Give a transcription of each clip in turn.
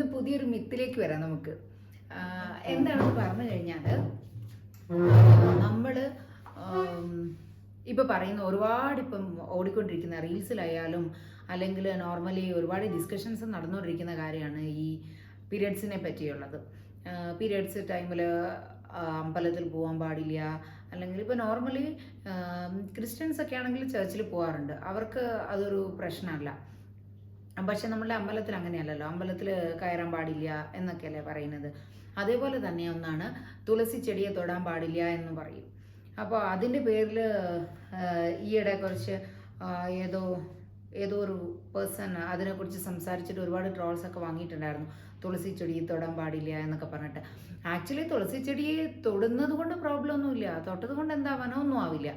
ടോപ്പിക്കിലേക്ക് വരാം നമുക്ക്. എന്താണെന്ന് പറഞ്ഞു കഴിഞ്ഞാൽ നമ്മൾ ഇപ്പോൾ പറയുന്ന ഒരുപാട് ഇപ്പം ഓടിക്കൊണ്ടിരിക്കുന്ന റീൽസിലായാലും അല്ലെങ്കിൽ നോർമലി ഒരുപാട് ഡിസ്കഷൻസ് നടന്നുകൊണ്ടിരിക്കുന്ന കാര്യമാണ് ഈ പീരിയഡ്സിനെ പറ്റിയുള്ളത്. പീരിയഡ്സ് ടൈമിൽ അമ്പലത്തിൽ പോകാൻ പാടില്ല. അല്ലെങ്കിൽ ഇപ്പോൾ നോർമലി ക്രിസ്ത്യൻസ് ഒക്കെ ആണെങ്കിൽ ചർച്ചിൽ പോകാറുണ്ട് അവർക്ക് അതൊരു പ്രശ്നമല്ല. പക്ഷെ നമ്മളുടെ അമ്പലത്തിൽ അങ്ങനെയല്ലല്ലോ. അമ്പലത്തിൽ കയറാൻ പാടില്ല എന്നൊക്കെയല്ലേ പറയുന്നത്. അതേപോലെ തന്നെ ഒന്നാണ് തുളസി ചെടിയെ തൊടാൻ പാടില്ല എന്ന് പറയും. അപ്പോൾ അതിന്റെ പേരിൽ ഈയിടെ കുറച്ച് ഏതോ ഏതോ ഒരു പേഴ്സൺ അതിനെക്കുറിച്ച് സംസാരിച്ചിട്ട് ഒരുപാട് ട്രോൾസ് ഒക്കെ വാങ്ങിയിട്ടുണ്ടായിരുന്നു. തുളസി ചെടി തൊടാൻ പാടില്ല എന്നൊക്കെ പറഞ്ഞിട്ട്. ആക്ച്വലി തുളസി ചെടിയെ തൊടുന്നത് കൊണ്ട് പ്രോബ്ലം ഒന്നുമില്ല. തൊട്ടത് കൊണ്ട് എന്താവാനോ ഒന്നും ആവില്ല.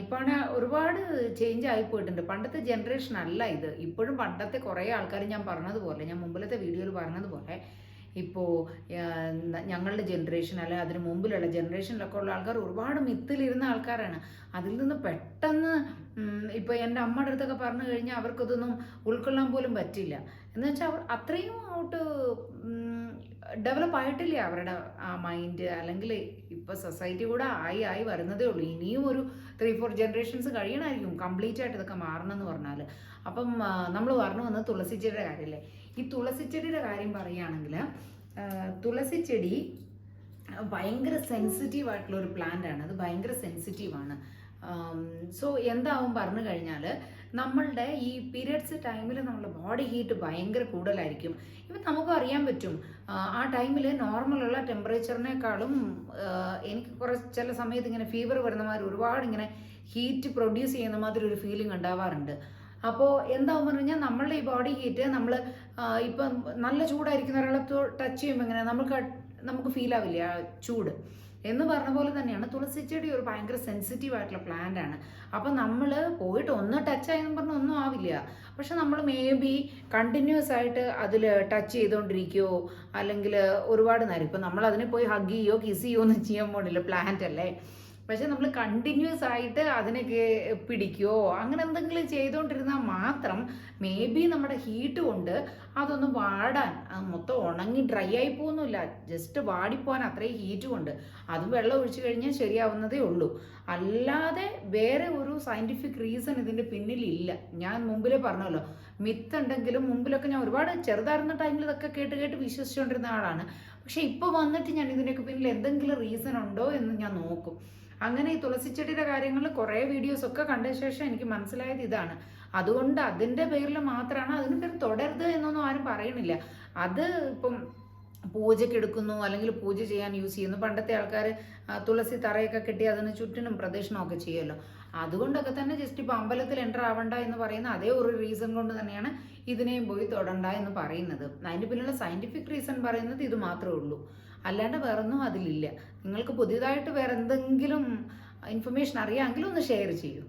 ഇപ്പോഴാണ് ഒരുപാട് ചേഞ്ച് ആയി പോയിട്ടുണ്ട്. പണ്ടത്തെ ജനറേഷൻ അല്ല ഇത്. ഇപ്പോഴും പണ്ടത്തെ കുറേ ആൾക്കാർ ഞാൻ പറഞ്ഞതുപോലെ ഞാൻ മുമ്പിലത്തെ വീഡിയോയിൽ പറഞ്ഞതുപോലെ ഇപ്പോൾ ഞങ്ങളുടെ ജനറേഷൻ അല്ലെ അതിന് മുമ്പിലുള്ള ജനറേഷനിലൊക്കെ ഉള്ള ആൾക്കാർ ഒരുപാട് മിത്തിലിരുന്ന ആൾക്കാരാണ്. അതിൽ നിന്ന് പെട്ടെന്ന് ഇപ്പോൾ എന്റെ അമ്മയുടെ അടുത്തൊക്കെ പറഞ്ഞു കഴിഞ്ഞാൽ അവർക്കതൊന്നും ഉൾക്കൊള്ളാൻ പോലും പറ്റില്ല. എന്ന് വെച്ചാൽ അവർ അത്രയും അങ്ങോട്ട് ഡെവലപ്പ് ആയിട്ടില്ല. അവരുടെ ആ മൈൻഡ് അല്ലെങ്കിൽ ഇപ്പോൾ സൊസൈറ്റി കൂടെ ആയി ആയി വരുന്നതേ ഉള്ളൂ. ഇനിയും ഒരു ത്രീ ഫോർ ജനറേഷൻസ് കഴിയണമായിരിക്കും കംപ്ലീറ്റ് ആയിട്ട് ഇതൊക്കെ മാറണം എന്ന് പറഞ്ഞാൽ അപ്പം നമ്മൾ പറഞ്ഞു വന്നത് തുളസിച്ചെടിയുടെ കാര്യമല്ലേ ഈ തുളസിച്ചെടിയുടെ കാര്യം പറയുകയാണെങ്കിൽ തുളസിച്ചെടി ഭയങ്കര സെൻസിറ്റീവ് ആയിട്ടുള്ള ഒരു പ്ലാന്റ് ആണ്. അത് ഭയങ്കര സെൻസിറ്റീവ് ആണ്. സോ എന്താവും പറഞ്ഞു കഴിഞ്ഞാൽ നമ്മളുടെ ഈ പീരിയഡ്സ് ടൈമിൽ നമ്മുടെ ബോഡി ഹീറ്റ് ഭയങ്കര കൂടുതലായിരിക്കും. ഇപ്പം നമുക്ക് അറിയാൻ പറ്റും ആ, ടൈമിൽ നോർമലുള്ള ടെമ്പറേച്ചറിനേക്കാളും എനിക്ക് കുറച്ച് ചില സമയത്ത് ഇങ്ങനെ ഫീവർ വരുന്ന മാതിരി ഒരുപാട് ഇങ്ങനെ ഹീറ്റ് പ്രൊഡ്യൂസ് ചെയ്യുന്ന മാതിരി ഒരു ഫീലിംഗ് ഉണ്ടാവാറുണ്ട്. അപ്പോൾ എന്താവും പറഞ്ഞു കഴിഞ്ഞാൽ നമ്മളുടെ ഈ ബോഡി ഹീറ്റ് നമ്മൾ ഇപ്പം നല്ല ചൂടായിരിക്കുന്ന ഒരാളെ ടച്ച് ചെയ്യുമ്പോൾ ഇങ്ങനെ നമുക്ക് നമുക്ക് ഫീൽ ആവില്ല ആ ചൂട്? എന്ന് പറഞ്ഞ പോലെ തന്നെയാണ് തുളസി ചെടി ഒരു ഭയങ്കര സെൻസിറ്റീവ് ആയിട്ടുള്ള പ്ലാന്റ് ആണ്. അപ്പം നമ്മൾ പോയിട്ട് ഒന്ന് ടച്ച് ആയെന്ന് പറഞ്ഞാൽ ഒന്നും ആവില്ല. പക്ഷെ നമ്മൾ മേ ബി കണ്ടിന്യൂസ് ആയിട്ട് അതിൽ ടച്ച് ചെയ്തുകൊണ്ടിരിക്കുകയോ അല്ലെങ്കിൽ ഒരുപാട് നേരം ഇപ്പം നമ്മൾ അതിനെ പോയി ഹഗ് ചെയ്യോ കിസ് ചെയ്യോ ഒന്നും ചെയ്യാൻ പോണില്ല പ്ലാന്റ് അല്ലേ? പക്ഷെ നമ്മൾ കണ്ടിന്യൂസ് ആയിട്ട് അതിനൊക്കെ പിടിക്കുകയോ അങ്ങനെ എന്തെങ്കിലും ചെയ്തുകൊണ്ടിരുന്നാൽ മാത്രം മേ ബി നമ്മുടെ ഹീറ്റ് കൊണ്ട് അതൊന്ന് വാടാൻ മൊത്തം ഉണങ്ങി ഡ്രൈ ആയി പോകുന്നില്ല ജസ്റ്റ് വാടിപ്പോകാൻ അത്രയും ഹീറ്റ് കൊണ്ട്. അതും വെള്ളം ഒഴിച്ചു കഴിഞ്ഞാൽ ശരിയാവുന്നതേ ഉള്ളൂ. അല്ലാതെ വേറെ ഒരു സയന്റിഫിക് റീസൺ ഇതിന്റെ പിന്നിലില്ല. ഞാൻ മുമ്പിലേ പറഞ്ഞല്ലോ. മിത്ത് ഉണ്ടെങ്കിലും മുമ്പിലൊക്കെ ഞാൻ ഒരുപാട് ചെറുതായിരുന്ന ടൈമിൽ ഇതൊക്കെ കേട്ട് കേട്ട് വിശ്വസിച്ചുകൊണ്ടിരുന്ന ആളാണ്. പക്ഷെ ഇപ്പോൾ വന്നിട്ട് ഞാൻ ഇതിനൊക്കെ പിന്നിൽ എന്തെങ്കിലും റീസൺ ഉണ്ടോ എന്ന് ഞാൻ നോക്കും. അങ്ങനെ ഈ തുളസിച്ചെടിയുടെ കാര്യങ്ങളിൽ കുറേ വീഡിയോസ് ഒക്കെ കണ്ട ശേഷം എനിക്ക് മനസ്സിലായത് ഇതാണ്. അതുകൊണ്ട് അതിന്റെ പേരിൽ മാത്രമാണ് അതിന് പേര് തുടരുത് എന്നൊന്നും ആരും പറയണില്ല അത് ഇപ്പം പൂജയ്ക്ക് എടുക്കുന്നു അല്ലെങ്കിൽ പൂജ ചെയ്യാൻ യൂസ് ചെയ്യുന്നു. പണ്ടത്തെ ആൾക്കാർ തുളസി തറയൊക്കെ കെട്ടി അതിന് ചുറ്റിനും പ്രദക്ഷിണം ഒക്കെ ചെയ്യുമല്ലോ. അതുകൊണ്ടൊക്കെ തന്നെ ജസ്റ്റ് ഇപ്പോൾ അമ്പലത്തിൽ എന്റർ ആവണ്ട എന്ന് പറയുന്ന അതേ ഒരു റീസൺ കൊണ്ട് തന്നെയാണ് ഇതിനെയും പോയി തൊടണ്ട എന്ന് പറയുന്നത്. അതിന്റെ പിന്നിലുള്ള സയന്റിഫിക് റീസൺ പറയുന്നത് ഇത് മാത്രമേ ഉള്ളൂ. അല്ലാണ്ട് വേറൊന്നും അതിലില്ല. നിങ്ങൾക്ക് പുതിയതായിട്ട് വേറെ എന്തെങ്കിലും ഇൻഫർമേഷൻ അറിയാമെങ്കിലും ഒന്ന് ഷെയർ ചെയ്യൂ.